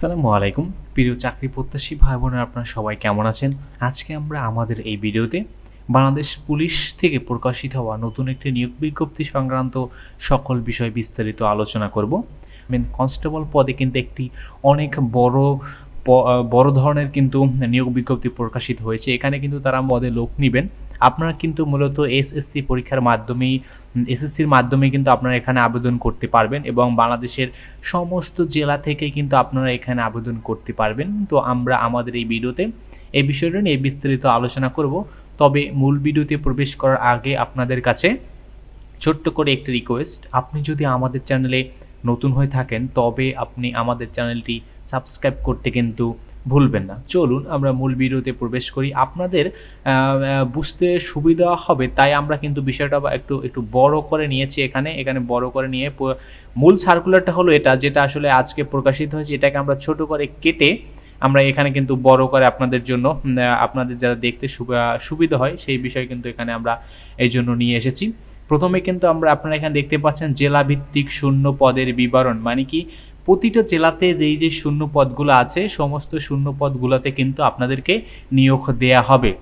আসসালামু আলাইকুম। প্রিয় চাকরি প্রত্যাশী ভাই বোনেরা আপনারা সবাই কেমন আছেন? আজকে আমরা আমাদের এই ভিডিওতে বাংলাদেশ পুলিশ থেকে প্রকাশিত হওয়া নতুন একটি নিয়োগ বিজ্ঞপ্তি সংক্রান্ত সকল বিষয় বিস্তারিত আলোচনা করব। মেন কনস্টেবল পদে কিন্তু একটি অনেক বড় বড় ধরনের কিন্তু নিয়োগ বিজ্ঞপ্তি প্রকাশিত হয়েছে। এখানে কিন্তু তারা পদে লোক নেবেন। আপনারা কিন্তু মূলত এসএসসি পরীক্ষার মাধ্যমেই এসএসসির মাধ্যমে কিন্তু আপনারা এখানে আবেদন করতে পারবেন এবং বাংলাদেশের সমস্ত জেলা থেকে কিন্তু আপনারা এখানে আবেদন করতে পারবেন। তো আমরা আমাদের এই ভিডিওতে এই বিষয়টা নিয়ে বিস্তারিত আলোচনা করব। তবে মূল ভিডিওতে প্রবেশ করার আগে আপনাদের কাছে ছোট্ট করে একটি রিকোয়েস্ট আপনি যদি আমাদের চ্যানেলে নতুন হয়ে থাকেন, তবে আপনি আমাদের চ্যানেলটি সাবস্ক্রাইব করতে কিন্তু ভুলবেন না। চলুন আমরা মূল ভিডিওতে প্রবেশ করি। আপনাদের বুঝতে সুবিধা হবে, তাই আমরা কিন্তু বিষয়টা একটু একটু বড় করে নিয়েছি এখানে। এখানে বড় করে নিয়ে মূল সার্কুলারটা হলো এটা, যেটা আসলে আজকে প্রকাশিত হয়েছে। এটাকে আমরা ছোট করে কেটে আমরা এখানে কিন্তু বড় করে আপনাদের জন্য আপনাদের যারা দেখতে সুবিধা হয়, সেই বিষয় কিন্তু এখানে আমরা এই জন্য নিয়ে এসেছি। প্রথমে কিন্তু আমরা আপনারা এখানে দেখতে পাচ্ছেন জেলাভিত্তিক শূন্য পদের বিবরণ মানে কি? প্রতিটা জেলাতে যেই যে শূন্য পদগুলো আছে, সমস্ত শূন্য পদগুলোতে কিন্তু আপনাদেরকে নিয়োগ দেয়া হবে।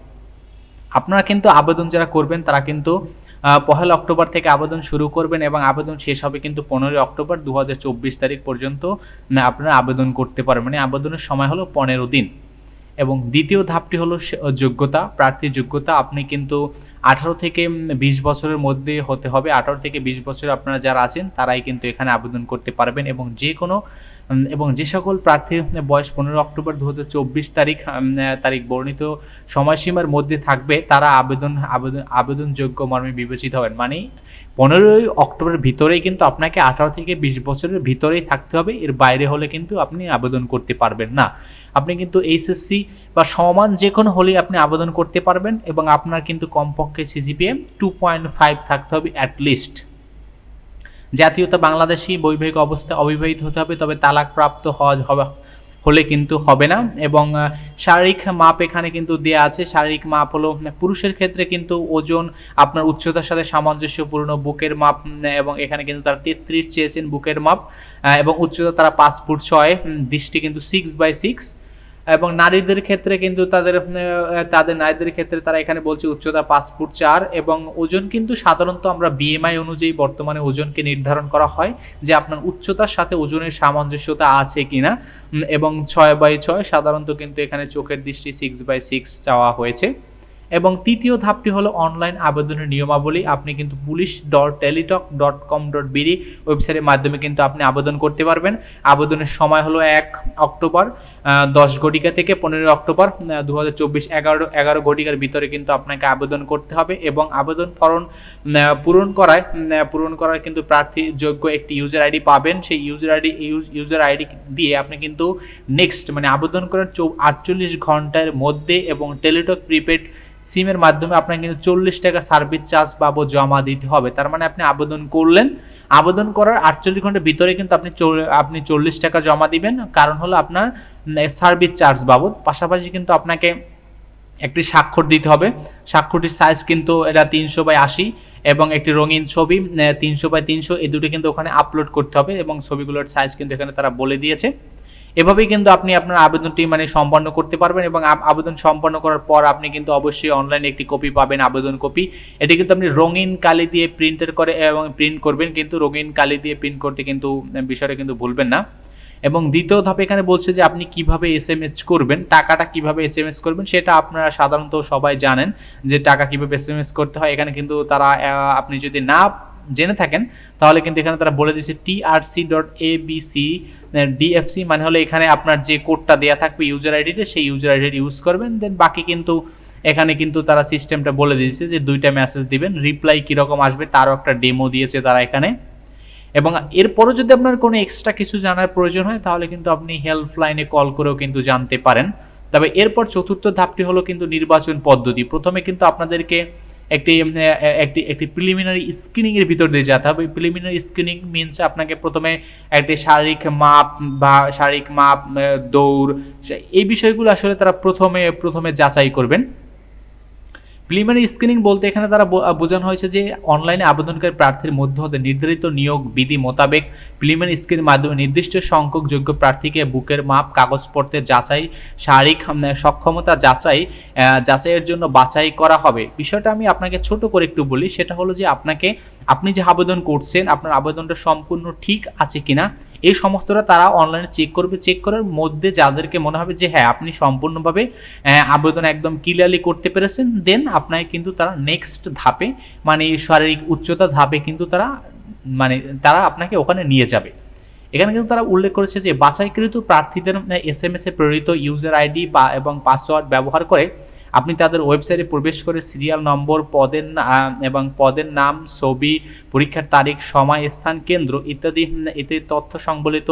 আপনারা কিন্তু আবেদন যারা করবেন, তারা কিন্তু পহেলা অক্টোবর থেকে আবেদন শুরু করবেন এবং আবেদন শেষ হবে কিন্তু পনেরোই অক্টোবর দু হাজার চব্বিশ তারিখ পর্যন্ত আপনারা আবেদন করতে পারবেন। মানে আবেদনের সময় হলো পনেরো দিন। এবং দ্বিতীয় ধাপটি হলো যোগ্যতা প্রার্থীর যোগ্যতা। আপনি কিন্তু আঠারো থেকে বিশ বছরের মধ্যে হতে হবে। আঠারো থেকে বিশ বছর আপনারা যারা আছেন, তারাই কিন্তু এখানে আবেদন করতে পারবেন এবং যে কোনো এবং যে সকল প্রার্থীর বয়স পনেরো অক্টোবর দু হাজার চব্বিশ তারিখ তারিখ বর্ণিত সময়সীমার মধ্যে থাকবে, তারা আবেদন আবেদন, আবেদনযোগ্য মর্মে বিবেচিত হবেন। মানে পনেরোই অক্টোবরের ভিতরেই কিন্তু আপনাকে আঠারো থেকে বিশ বছরের ভিতরেই থাকতে হবে। এর বাইরে হলে কিন্তু আপনি আবেদন করতে পারবেন না। আপনি কিন্তু এইচএসসি বা সমান যে কোনো হলেই আপনি আবেদন করতে পারবেন এবং আপনার কিন্তু কমপক্ষে সিজিপিএ টু পয়েন্ট ফাইভ থাকতে হবে অ্যাটলিস্ট জাতীয়তা বাংলাদেশি বৈবাহিক অবস্থায় অবিবাহিত হতে হবে, তবে তালাকপ্রাপ্ত হওয়া হবে হলে কিন্তু হবে না। এবং শারীরিক মাপ এখানে কিন্তু দেওয়া আছে। শারীরিক মাপ হলো পুরুষের ক্ষেত্রে কিন্তু ওজন আপনার উচ্চতার সাথে সামঞ্জস্যপূর্ণ, বুকের মাপ এবং এখানে কিন্তু তারা তেত্রিশ চেয়েছেন বুকের মাপ এবং উচ্চতা তারা পাঁচ ফুট ছয় দৃষ্টি কিন্তু সিক্স বাই সিক্স এবং নারীদের ক্ষেত্রে কিন্তু তাদের তাদের নারীদের ক্ষেত্রে তারা এখানে বলছে উচ্চতা পাঁচ ফুট চার এবং ওজন কিন্তু সাধারণত আমরা বিএমআই অনুযায়ী বর্তমানে ওজনকে নির্ধারণ করা হয় যে আপনার উচ্চতার সাথে ওজনের সামঞ্জস্যতা আছে কিনা। এবং ছয় বাই ছয় সাধারণত কিন্তু এখানে চোখের দৃষ্টি সিক্স বাই সিক্স চাওয়া হয়েছে। এবং তৃতীয় ধাপটি হলো অনলাইন আবেদনের নিয়মাবলী। আপনি কিন্তু police dot teletalk dot com dot BD ওয়েবসাইটের মাধ্যমে কিন্তু আপনি আবেদন করতে পারবেন। আবেদনের সময় হলো এক অক্টোবর দশ ঘটিকা থেকে পনেরোই অক্টোবর দু হাজার চব্বিশ এগারো এগারো ঘটিকার ভিতরে কিন্তু আপনাকে আবেদন করতে হবে এবং আবেদন ফরম পূরণ করায় পূরণ করার কিন্তু প্রার্থী যোগ্য একটি ইউজার আইডি পাবেন। সেই ইউজার আইডি ইউজার আইডি দিয়ে আপনি কিন্তু নেক্সট মানে আবেদন করার চৌ, আটচল্লিশ ঘণ্টার মধ্যে এবং টেলিটক প্রিপেড সিমের মাধ্যমে আপনাকে কিন্তু চল্লিশ টাকা সার্ভিস চার্জ বাবদ জমা দিতে হবে। তার মানে আপনি আবেদন করলেন। আবেদন করার আটচল্লিশ ঘণ্টার ভিতরে কিন্তু আপনি আপনি চল্লিশ টাকা জমা দিবেন। কারণ হলো আপনার সার্ভিস চার্জ বাবদ। পাশাপাশি কিন্তু আপনাকে একটি স্বাক্ষর দিতে হবে। স্বাক্ষরটির সাইজ কিন্তু এটা তিনশো বাই আশি এবং একটি রঙিন ছবি তিনশো বাই তিনশো। এই দুটো কিন্তু ওখানে আপলোড করতে হবে এবং ছবিগুলোর সাইজ কিন্তু এখানে তারা বলে দিয়েছে। এভাবেই কিন্তু আপনি আপনার আবেদনটি মানে সম্পন্ন করতে পারবেন এবং আবেদন সম্পন্ন করার পর আপনি কিন্তু অবশ্যই অনলাইনে একটি কপি পাবেন আবেদন কপি এটি কিন্তু আপনি রঙিন কালি দিয়ে প্রিন্টের করে এবং প্রিন্ট করবেন কিন্তু রঙিন কালি দিয়ে প্রিন্ট করতে কিন্তু বিষয়টা কিন্তু ভুলবেন না। এবং দ্বিতীয় ধাপে এখানে বলছে যে আপনি কীভাবে এস এম এস করবেন, টাকাটা কীভাবে এস এম এস করবেন সেটা আপনারা সাধারণত সবাই জানেন যে টাকা কীভাবে এস এম এস করতে হয়। এখানে কিন্তু তারা আপনি যদি না জেনে থাকেন তাহলে কিন্তু এখানে তারা বলে দিচ্ছে TRC dot A B C DFC মানে হলো এখানে আপনার যে কোডটা দেওয়া থাকবে ইউজার আইডিতে সেই ইউজার আইডি ইউজ করবেন। দেন বাকি কিন্তু, এখানে কিন্তু তারা সিস্টেমটা বলে দিয়েছে যে দুইটা মেসেজ দিবেন। রিপ্লাই কীরকম আসবে তারও একটা ডেমো দিয়েছে তারা এখানে। এবং এরপরও যদি আপনার কোনো এক্সট্রা কিছু জানার প্রয়োজন হয়, তাহলে কিন্তু আপনি হেল্পলাইনে কল করেও কিন্তু জানতে পারেন। তবে এরপর চতুর্থ ধাপটি হলো কিন্তু নির্বাচন পদ্ধতি। প্রথমে কিন্তু আপনাদেরকে একটি একটি একটি প্রিলিমিনারি স্ক্রিনিং এর ভিতর দিয়ে যেতে হবে। প্রিলিমিনারি স্ক্রিনিং মিনস আপনাকে প্রথমে একটি শারীরিক মাপ বা শারীরিক মাপ দৌড় এই বিষয়গুলো আসলে তারা প্রথমে প্রথমে যাচাই করবেন। প্রিলিমিনারি স্ক্রিনিং বলতে এখানে তারা বোঝানো হয়েছে যে অনলাইনে আবেদনকারী প্রার্থীর মধ্যে হতে নির্ধারিত নিয়োগ বিধি মোতাবেক প্রিলিমিনারি স্ক্রিনের মাধ্যমে নির্দিষ্ট সংখ্যক যোগ্য প্রার্থীকে বুকের মাপ কাগজপত্রের যাচাই, শারীরিক সক্ষমতা যাচাই যাচাইয়ের জন্য বাছাই করা হবে। বিষয়টা আমি আপনাকে ছোট করে একটু বলি, সেটা হলো যে আপনাকে, আপনি যে আবেদন করছেন, আপনার আবেদনটা সম্পূর্ণ ঠিক আছে কিনা এই সমস্তটা তারা অনলাইনে চেক করবে চেক করার মধ্যে যাদেরকে মনে হবে যে হ্যাঁ আপনি সম্পূর্ণভাবে আবেদন একদম ক্লিয়ারলি করতে পেরেছেন দেন আপনাকে কিন্তু তারা নেক্সট ধাপে মানে শারীরিক উচ্চতা ধাপে কিন্তু তারা মানে তারা আপনাকে ওখানে নিয়ে যাবে। এখানে কিন্তু তারা উল্লেখ করেছে যে বাছাইকৃত প্রার্থীদের এস এম এস এ প্রেরিত ইউজার আইডি বা, এবং পাসওয়ার্ড ব্যবহার করে আপনি তাদের ওয়েবসাইটে প্রবেশ করে সিরিয়াল নম্বর, পদের এবং পদের নাম, ছবি, পরীক্ষার তারিখ, সময়, স্থান, কেন্দ্র ইত্যাদি, এতে তথ্য সংবলিত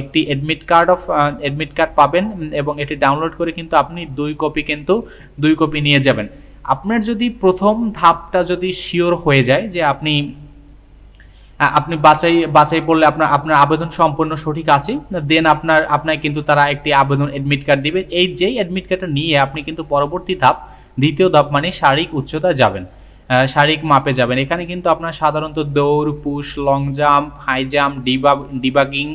একটি admit card of admit card পাবেন, এবং এটি ডাউনলোড করে কিন্তু আপনি দুই কপি কিন্তু দুই কপি নিয়ে যাবেন। আপনার যদি প্রথম ধাপটা যদি শিওর হয়ে যায় যে আপনি আপনি বাছাই বাছাই করলে আপনার আপনার আবেদন সম্পূর্ণ সঠিক আছে। দেন আপনার আপনার কিন্তু তারা একটি আবেদন অ্যাডমিট কার্ড দিবে। এই যেই অ্যাডমিট কার্ডটা নিয়ে আপনি কিন্তু পরবর্তী ধাপ, দ্বিতীয় ধাপ মানে শারীরিক উচ্চতা যাবেন। শারীরিক মাপে যাবেন। এখানে কিন্তু আপনার সাধারণত দৌড়, push long jump high jump ডিবা ডিবাগিং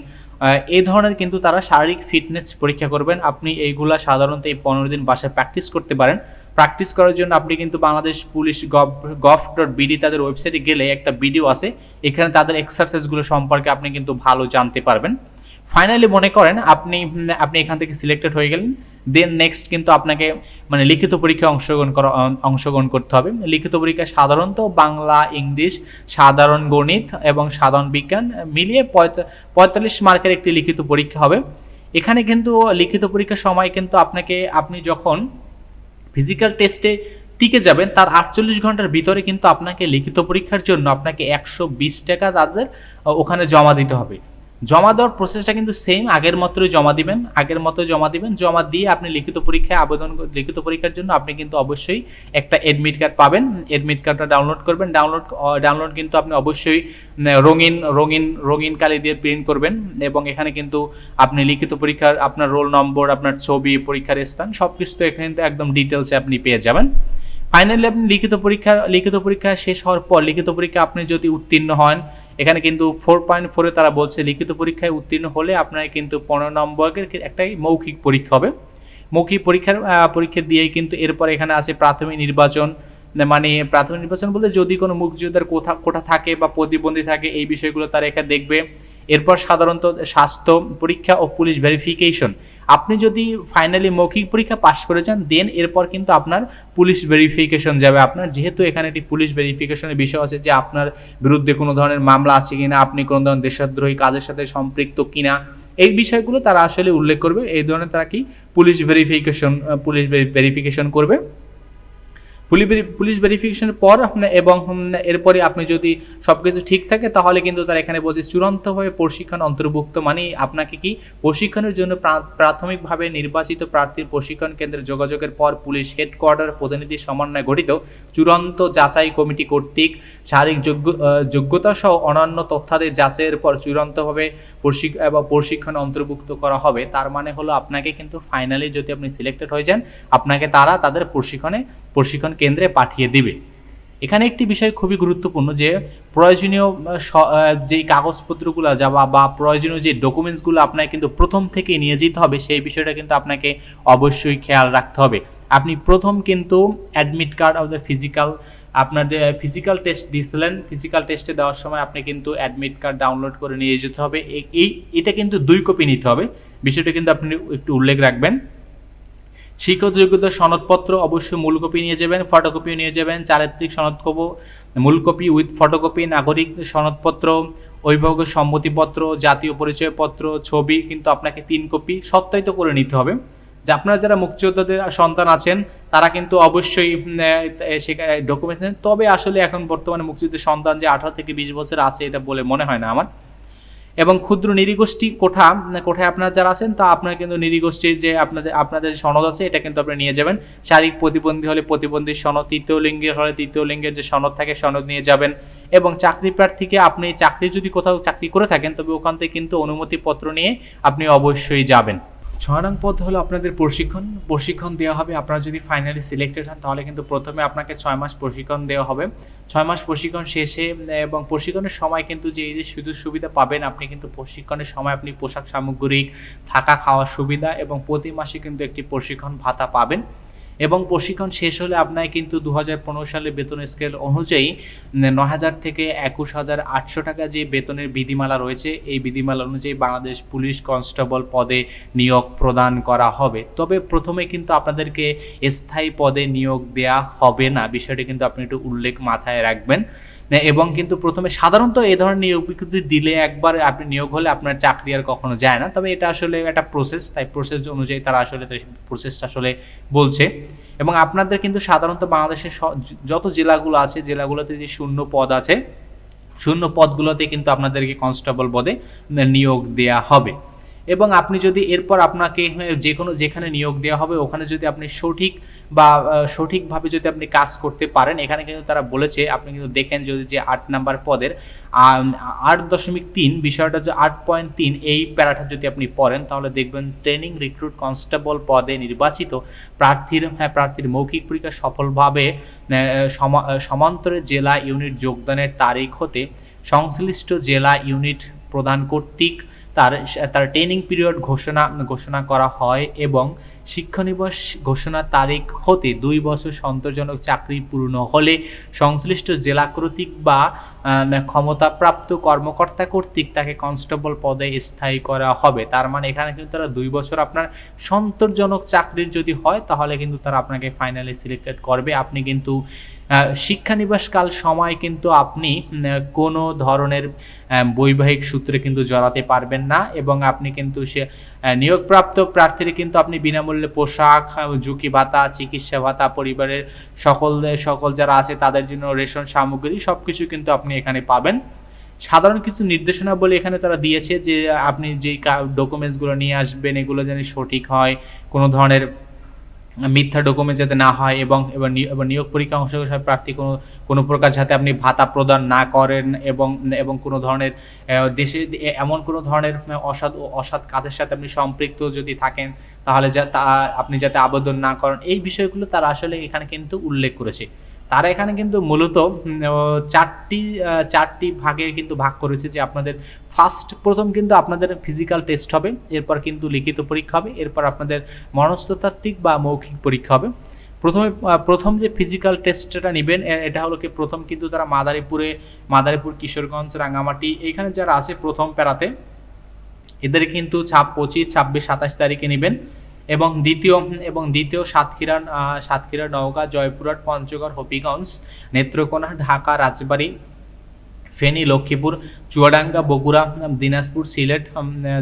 এই ধরনের কিন্তু তারা শারীরিক ফিটনেস পরীক্ষা করবেন। আপনি এইগুলা সাধারণত এই পনেরো দিন বাসায় প্র্যাকটিস করতে পারেন। প্র্যাকটিস করার জন্য আপনি কিন্তু Bangladesh police gov gov dot BD তাদের ওয়েবসাইটে গেলে একটা ভিডিও আছে। এখানে তাদের এক্সারসাইজগুলো সম্পর্কে আপনি কিন্তু ভালো জানতে পারবেন। ফাইনালি মনে করেন, আপনি আপনি এখান থেকে সিলেক্টেড হয়ে গেলেন। দেন নেক্সট কিন্তু আপনাকে মানে লিখিত পরীক্ষায় অংশগ্রহণ করা, অংশগ্রহণ করতে হবে। লিখিত পরীক্ষা সাধারণত বাংলা, ইংলিশ, সাধারণ গণিত এবং সাধারণ বিজ্ঞান মিলিয়ে পঁয়ত- পঁয়তাল্লিশ মার্কের একটি লিখিত পরীক্ষা হবে। এখানে কিন্তু লিখিত পরীক্ষার সময় কিন্তু আপনাকে, আপনি যখন ফিজিক্যাল টেস্টে টিকে যাবেন, তার আটচল্লিশ ঘণ্টার ভিতরে কিন্তু আপনাকে লিখিত পরীক্ষার জন্য আপনাকে একশো বিশ টাকা তাদের ওখানে জমা দিতে হবে। জমা দেওয়ার প্রসেসটা কিন্তু সেম আগের মতোই জমা দিবেন, আগের মতো জমা দিবেন, জমা দিয়ে আপনি লিখিত পরীক্ষায় আবেদন, লিখিত পরীক্ষার জন্য আপনি কিন্তু অবশ্যই একটা এডমিট কার্ড পাবেন। এডমিট কার্ডটা ডাউনলোড করবেন ডাউনলোড ডাউনলোড কিন্তু আপনি অবশ্যই রঙিন রঙিন রঙিন কালি দিয়ে প্রিন্ট করবেন এবং এখানে কিন্তু আপনি লিখিত পরীক্ষার আপনার রোল নম্বর আপনার ছবি, পরীক্ষার স্থান সব কিছু তো এখানে একদম ডিটেলসে আপনি পেয়ে যাবেন। ফাইনালি আপনি লিখিত পরীক্ষা লিখিত পরীক্ষা শেষ হওয়ার পর, লিখিত পরীক্ষা আপনি যদি উত্তীর্ণ হন এখানে কিন্তু ফোর পয়েন্ট ফোরে তারা বলছে, লিখিত পরীক্ষায় উত্তীর্ণ হলে আপনার কিন্তু পনেরো নম্বরের একটাই মৌখিক পরীক্ষা হবে। মৌখিক পরীক্ষার পরীক্ষা দিয়েই কিন্তু এরপর এখানে আছে প্রাথমিক নির্বাচন। মানে প্রাথমিক নির্বাচন বলতে যদি কোনো মুক্তিযোদ্ধার কোথা কোঠা থাকে বা প্রতিবন্ধী থাকে, এই বিষয়গুলো তারা এখানে দেখবে। এরপর সাধারণত স্বাস্থ্য পরীক্ষা ও পুলিশ ভেরিফিকেশন আপনি যদি ফাইনালি মৌখিক পরীক্ষা পাস করে যান দেন এরপর কিন্তু আপনার পুলিশ ভেরিফিকেশন যাবে। আপনার যেহেতু এখানে একটি পুলিশ ভেরিফিকেশনের বিষয় আছে যে আপনার বিরুদ্ধে কোনো ধরনের মামলা আছে কিনা, আপনি কোনো ধরনের দেশদ্রোহী কাজের সাথে সম্পৃক্ত কিনা, এই বিষয়গুলো তারা আসলে উল্লেখ করবে। এই ধরনের তারা কি? পুলিশ ভেরিফিকেশন পুলিশ ভেরিফিকেশন করবে। পুলিশ ভেরিফিকেশনের পর এবং এরপরে আপনি যদি সবকিছু ঠিক থাকে, তাহলে কিন্তু তারা এখানে বলছে চূড়ান্তভাবে প্রশিক্ষণ অন্তর্ভুক্ত। মানে আপনাকে কি প্রশিক্ষণের জন্য প্রাথমিকভাবে নির্বাচিত প্রার্থীর প্রশিক্ষণ কেন্দ্রে যোগাযোগের পর পুলিশ হেডকোয়ার্টার প্রতিনিধি সমন্বয়ে গঠিত চূড়ান্ত যাচাই কমিটি কর্তৃক শারীরিক যোগ্য যোগ্যতা সহ অন্যান্য তথ্যাদি যাচাইয়ের পর চূড়ান্তভাবে প্রশিক্ষণ অন্তর্ভুক্ত করা হবে, তার মানে হলো আপনাকে কিন্তু ফাইনালি যদি আপনি সিলেক্টেড হয়ে যান, আপনাকে তারা তাদের প্রশিক্ষণে, প্রশিক্ষণ কেন্দ্রে পাঠিয়ে দিবে। এখানে একটি বিষয় খুবই গুরুত্বপূর্ণ যে, প্রয়োজনীয় যেই কাগজপত্রগুলো যাওয়া বা প্রয়োজনীয় যে ডকুমেন্টসগুলো আপনাকে কিন্তু প্রথম থেকেই নিয়ে যেতে হবে, সেই বিষয়টা কিন্তু আপনাকে অবশ্যই খেয়াল রাখতে হবে। আপনি প্রথম কিন্তু অ্যাডমিট কার্ড দ্য ফিজিক্যাল আপনার যে ফিজিক্যাল টেস্ট দিয়েছিলেন ফিজিক্যাল টেস্টে দেওয়ার সময় আপনি কিন্তু অ্যাডমিট কার্ড ডাউনলোড করে নিয়ে যেতে হবে। এই- এটা কিন্তু দুই কপি নিতে হবে। বিষয়টা কিন্তু আপনি একটু উল্লেখ রাখবেন। শিক্ষক যোগ্যতা সনদপত্র অবশ্যই মূল কপি নিয়ে যাবেন ফটোকপি নিয়ে যাবেন, চারিত্রিক সনদকপ, মূল কপি উইথ ফটোকপি নাগরিক সনদপত্র অভিভাবকের সম্মতিপত্র, জাতীয় পরিচয়পত্র, ছবি, কিন্তু আপনাকে তিন কপি সত্যায়িত করে নিতে হবে। যে আপনারা যারা মুক্তিযোদ্ধাদের সন্তান আছেন, তারা কিন্তু অবশ্যই সেখানে ডকুমেন্টস নেন। তবে আসলে এখন বর্তমানে মুক্তিযুদ্ধের সন্তান যে আঠারো থেকে বিশ বছর আছে, এটা বলে মনে হয় না আমার। এবং ক্ষুদ্র নিরীগোষ্ঠী কোঠা কোঠায় আপনারা যারা আছেন, তা আপনারা কিন্তু নিরীগোষ্ঠীর যে আপনাদের আপনাদের সনদ আছে, এটা কিন্তু আপনি নিয়ে যাবেন। শারীরিক প্রতিবন্ধী হলে প্রতিবন্ধীর সনদ, তৃতীয় লিঙ্গের হলে তৃতীয় লিঙ্গের যে সনদ থাকে, সনদ নিয়ে যাবেন। এবং চাকরি প্রার্থীকে আপনি, চাকরি যদি কোথাও চাকরি করে থাকেন, তবে ওখান থেকে কিন্তু অনুমতিপত্র নিয়ে আপনি অবশ্যই যাবেন। ছয় নং পদ হলো আপনাদের প্রশিক্ষণ। প্রশিক্ষণ দেওয়া হবে, আপনারা যদি ফাইনালি সিলেক্টেড হন, তাহলে কিন্তু প্রথমে আপনাকে ছয় মাস প্রশিক্ষণ দেওয়া হবে। ছয় মাস প্রশিক্ষণ শেষে এবং প্রশিক্ষণের সময় কিন্তু যে এই যে সুযোগ সুবিধা পাবেন, আপনি কিন্তু প্রশিক্ষণের সময় আপনি পোশাক সামগ্রিক থাকা খাওয়ার সুবিধা এবং প্রতি মাসে কিন্তু একটি প্রশিক্ষণ ভাতা পাবেন। এবং প্রশিক্ষণ শেষ হলে আপনাকে কিন্তু দু হাজার পনেরো সালে বেতন স্কেল অনুযায়ী ন হাজার থেকে একুশ হাজার আটশো টাকা যে বেতনের বিধিমালা রয়েছে, এই বিধিমালা অনুযায়ী বাংলাদেশ পুলিশ কনস্টেবল পদে নিয়োগ প্রদান করা হবে। তবে প্রথমে কিন্তু আপনাদেরকে স্থায়ী পদে নিয়োগ দেয়া হবে না। বিষয়টি কিন্তু আপনি একটু উল্লেখ মাথায় রাখবেন। এবং কিন্তু প্রথমে সাধারণত এই ধরনের নিয়োগ বিজ্ঞপ্তি দিলে একবার আপনি নিয়োগ হলে আপনার চাকরি আর কখনো যায় না। তবে এটা আসলে একটা প্রসেস তাই প্রসেস অনুযায়ী তারা আসলে প্রসেসটা আসলে বলছে। এবং আপনাদের কিন্তু সাধারণত বাংলাদেশের যত জেলাগুলো আছে, জেলাগুলোতে যে শূন্য পদ আছে, শূন্য পদগুলোতে কিন্তু আপনাদেরকে কনস্টেবল পদে নিয়োগ দেয়া হবে। এবং আপনি যদি এরপর আপনাকে যে কোনো যেখানে নিয়োগ দেওয়া হবে, ওখানে যদি আপনি সঠিক বা সঠিকভাবে যদি আপনি কাজ করতে পারেন, এখানে কিন্তু তারা বলেছে, আপনি কিন্তু দেখেন যদি যে আট নাম্বার পদের আট দশমিক তিন, বিষয়টা যে আট পয়েন্ট তিন, এই প্যারাটা যদি আপনি পড়েন, তাহলে দেখবেন ট্রেনিং রিক্রুট কনস্টেবল পদে নির্বাচিত প্রার্থীর হ্যাঁ প্রার্থীর মৌখিক পরীক্ষা সফলভাবে সমান্তরে জেলা ইউনিট যোগদানের তারিখ হতে সংশ্লিষ্ট জেলা ইউনিট প্রদান কর্তৃক তার তার ট্রেনিং পিরিয়ড ঘোষণা ঘোষণা করা হয় এবং শিক্ষানিবাস ঘোষণার তারিখ হতে দুই বছর সন্তোষজনক চাকরি পূর্ণ হলে সংশ্লিষ্ট জেলা কর্তৃক বা ক্ষমতাপ্রাপ্ত কর্মকর্তা কর্তৃক তাকে কনস্টেবল পদে স্থায়ী করা হবে। তার মানে এখানে কিন্তু তারা দুই বছর আপনার সন্তোষজনক চাকরির যদি হয়, তাহলে কিন্তু তারা আপনাকে ফাইনালি সিলেক্টেড করবে। আপনি কিন্তু শিক্ষানিবাসকাল সময় কিন্তু আপনি কোনো ধরনের বৈবাহিক সূত্রে কিন্তু জড়াতে পারবেন না এবং আপনি কিন্তু সে নিয়োগপ্রাপ্ত প্রার্থীর কিন্তু আপনি বিনামূল্যে পোশাক ঝুঁকি ভাতা, চিকিৎসা ভাতা, পরিবারের সকল সকল যারা আছে তাদের জন্য রেশন, সামগ্রী সব কিছু কিন্তু আপনি এখানে পাবেন। সাধারণ কিছু নির্দেশনা বলে এখানে তারা দিয়েছে যে আপনি যেই ডকুমেন্টসগুলো নিয়ে আসবেন, এগুলো যেন সঠিক হয়, কোনো ধরনের মিথ্যা ডকুমেন্ট যাতে না হয় এবং এবার নিয়োগ পরীক্ষা অংশগ্রহণ প্রার্থী কোনো কোনো প্রকার যাতে আপনি ভাতা প্রদান না করেন এবং এবং কোনো ধরনের দেশে, এমন কোনো ধরনের অসৎ অসৎ কাজের সাথে আপনি সম্পৃক্ত যদি থাকেন, তাহলে যা, তা, আপনি যাতে আবেদন না করেন, এই বিষয়গুলো তারা আসলে এখানে কিন্তু উল্লেখ করেছে। তারা এখানে কিন্তু মূলত চারটি চারটি ভাগে কিন্তু ভাগ করেছে যে আপনাদের ফার্স্ট প্রথম কিন্তু আপনাদের ফিজিক্যাল টেস্ট হবে, এরপর কিন্তু লিখিত পরীক্ষা হবে, এরপর আপনাদের মনস্ততাত্ত্বিক বা মৌখিক পরীক্ষা হবে। প্রথমে প্রথম যে ফিজিক্যাল টেস্টটা নেবেন এটা হলো কি প্রথম কিন্তু তারা মাদারীপুরে, মাদারীপুর, কিশোরগঞ্জ রাঙামাটি এখানে যারা আছে প্রথম প্যারাতে, এদের কিন্তু ছাপ পঁচিশ, ছাব্বিশ, সাতাশ তারিখে নেবেন। এবং দ্বিতীয় এবং দ্বিতীয় সাতক্ষীরা সাতক্ষীরা, নওগাঁ, জয়পুরহাট, পঞ্চগড়, হবিগঞ্জ, নেত্রকোনা, ঢাকা, রাজবাড়ী ফেনী, লক্ষ্মীপুর, চুয়াডাঙ্গা, বগুড়া দিনাজপুর, সিলেট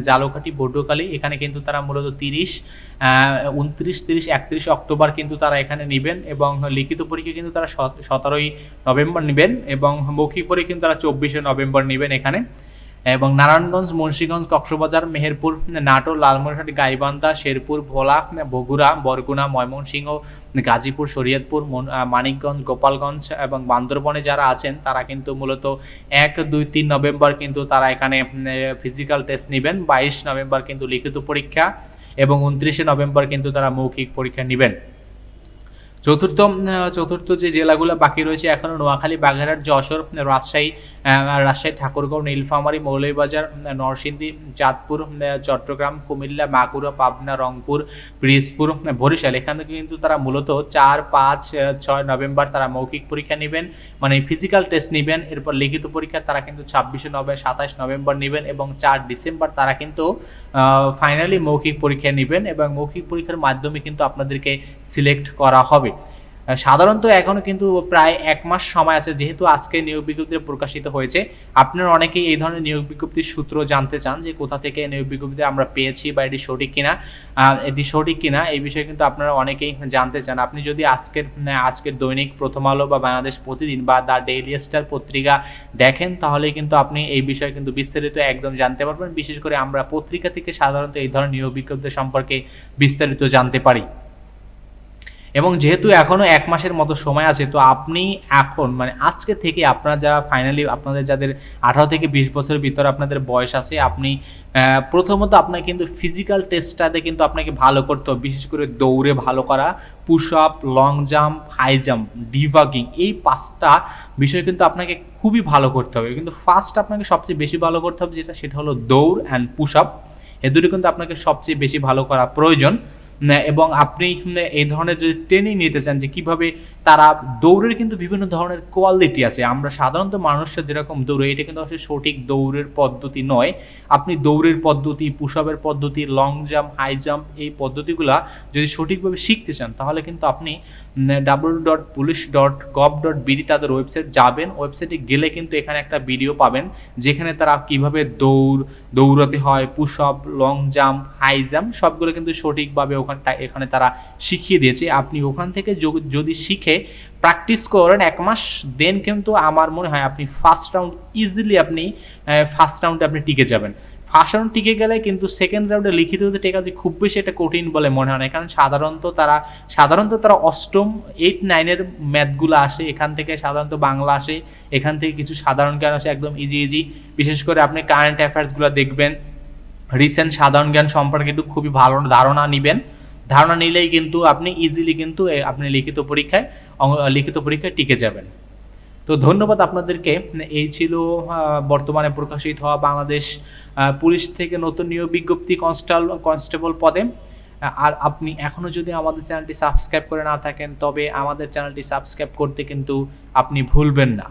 জালকাঠি বড্ডকালী এখানে কিন্তু তারা মূলত তিরিশ উনত্রিশ, তিরিশ, একত্রিশ অক্টোবর কিন্তু তারা এখানে নেবেন এবং লিখিত পরীক্ষা কিন্তু তারা সতেরোই নভেম্বর নেবেন এবং মৌখিক পরীক্ষা কিন্তু তারা চব্বিশে নভেম্বর নেবেন এখানে। এবং নারায়ণগঞ্জ, মুন্সীগঞ্জ, কক্সবাজার, মেহেরপুর, নাটোর, লালমনিরহাট, গাইবান্ধা, শেরপুর, ভোলা বগুড়া, বরগুনা, ময়মনসিংহ গাজীপুর, শরীয়তপুর মানিকগঞ্জ, গোপালগঞ্জ এবং বান্দরবনে যারা আছেন, তারা কিন্তু মূলত এক, দুই, তিন নভেম্বর কিন্তু তারা এখানে ফিজিক্যাল টেস্ট নেবেন। বাইশ নভেম্বর কিন্তু লিখিত পরীক্ষা এবং উনত্রিশে নভেম্বর কিন্তু তারা মৌখিক পরীক্ষা নেবেন। চতুর্থ চতুর্থ যে জেলাগুলো বাকি রয়েছে এখনও নোয়াখালী, বাগেরহাট, যশোর, রাজশাহী রাজশাহী ঠাকুরগাঁও, নীলফামারী, মৌলভীবাজার নরসিংদী, চাঁদপুর চট্টগ্রাম, কুমিল্লা মাগুরা পাবনা, রংপুর, পিরিজপুর বরিশাল। এখান থেকে কিন্তু তারা মূলত চার, পাঁচ ছয় নভেম্বর তারা মৌখিক পরীক্ষা নেবেন মানে ফিজিক্যাল টেস্ট নেবেন। এরপর লিখিত পরীক্ষা তারা কিন্তু ছাব্বিশে নভেম্বর সাতাশ নভেম্বর নেবেন এবং চার ডিসেম্বর তারা কিন্তু ফাইনালি মৌখিক পরীক্ষা নেবেন এবং মৌখিক পরীক্ষার মাধ্যমে কিন্তু আপনাদেরকে সিলেক্ট করা হবে। সাধারণত এখনও কিন্তু প্রায় এক মাস সময় আছে, যেহেতু আজকে নিয়োগ বিজ্ঞপ্তি প্রকাশিত হয়েছে। আপনারা অনেকেই এই ধরনের নিয়োগ বিজ্ঞপ্তির সূত্র জানতে চান যে কোথা থেকে নিয়োগ বিজ্ঞপ্তি আমরা পেয়েছি বা এটি সঠিক কিনা এটি সঠিক কিনা, এই বিষয়ে কিন্তু আপনারা অনেকেই জানতে চান। আপনি যদি আজকের আজকের দৈনিক প্রথম আলো বা বাংলাদেশ প্রতিদিন বা দ্য ডেইলি স্টার পত্রিকা দেখেন, তাহলে কিন্তু আপনি এই বিষয়ে কিন্তু বিস্তারিত একদম জানতে পারবেন। বিশেষ করে আমরা পত্রিকা থেকে সাধারণত এই ধরনের নিয়োগ বিজ্ঞপ্তি সম্পর্কে বিস্তারিত জানতে পারি। এবং যেহেতু এখনও এক মাসের মতো সময় আছে, তো আপনি এখন মানে আজকে থেকে আপনারা যারা ফাইনালি আপনাদের যাদের আঠারো থেকে বিশ বছরের ভিতরে আপনাদের বয়স আছে, আপনি প্রথমত আপনাকে কিন্তু ফিজিক্যাল টেস্টটাতে কিন্তু আপনাকে ভালো করতে হবে। বিশেষ করে দৌড়ে ভালো করা push up long jump high jump ডিভাগিং এই পাঁচটা বিষয় কিন্তু আপনাকে খুবই ভালো করতে হবে। কিন্তু ফার্স্ট আপনাকে সবচেয়ে বেশি ভালো করতে হবে যেটা, সেটা হলো দৌড় অ্যান্ড পুশ আপ এ দুটো কিন্তু আপনাকে সবচেয়ে বেশি ভালো করা প্রয়োজন। এবং আপনি এই ধরনের যদি ট্রেনিং নিতে চান যে কীভাবে তারা দৌড়ের কিন্তু বিভিন্ন ধরনের কোয়ালিটি আছে, আমরা সাধারণত মানুষরা যেরকম দৌড়ে, এটা কিন্তু আসলে সঠিক দৌড়ের পদ্ধতি নয়। আপনি দৌড়ের পদ্ধতি পুষাবের পদ্ধতি লং জাম্প হাই জাম্প এই পদ্ধতিগুলা যদি সঠিকভাবে শিখতে চান, তাহলে কিন্তু আপনি W dot police dot gov dot BD তাদের ওয়েবসাইট যাবেন। ওয়েবসাইটে গেলে কিন্তু এখানে একটা ভিডিও পাবেন, যেখানে তারা কীভাবে দৌড়, দৌড়াতে হয় push up long jump high jump সবগুলো কিন্তু সঠিকভাবে ওখানটা এখানে তারা শিখিয়ে দিয়েছে। আপনি ওখান থেকে যদি শিখে প্র্যাকটিস করেন এক মাস দেন কিন্তু আমার মনে হয় আপনি ফার্স্ট রাউন্ড ইজিলি আপনি ফার্স্ট রাউন্ডে আপনি টিকে যাবেন। রাউন্ড টিকে গেলে কিন্তু সেকেন্ড রাউন্ডে লিখিত হতে টেকা যে খুব বেশি এটা কঠিন বলে মনে হয় না। কারণ সাধারণত তারা সাধারণত তারা অষ্টম এইট নাইনের ম্যাথগুলো আসে, এখান থেকে সাধারণত বাংলা আসে, এখান থেকে কিছু সাধারণ জ্ঞান আসে, একদম ইজি ইজি বিশেষ করে আপনি কারেন্ট অ্যাফেয়ার্সগুলো দেখবেন রিসেন্ট সাধারণ জ্ঞান সম্পর্কে কিন্তু খুবই ভালো ধারণা নেবেন। ধারণা নিলেই কিন্তু আপনি ইজিলি কিন্তু আপনি লিখিত পরীক্ষায় লিখিত পরীক্ষায় টিকে যাবেন। তো ধন্যবাদ আপনাদেরকে। এই ছিল বর্তমানে প্রকাশিত হওয়া বাংলাদেশ পুলিশ থেকে নতুন নিয়োগ বিজ্ঞপ্তি কনস্টাল কনস্টেবল পদে। আর আপনি এখনও যদি আমাদের চ্যানেলটি সাবস্ক্রাইব করে না থাকেন, তবে আমাদের চ্যানেলটি সাবস্ক্রাইব করতে কিন্তু আপনি ভুলবেন না।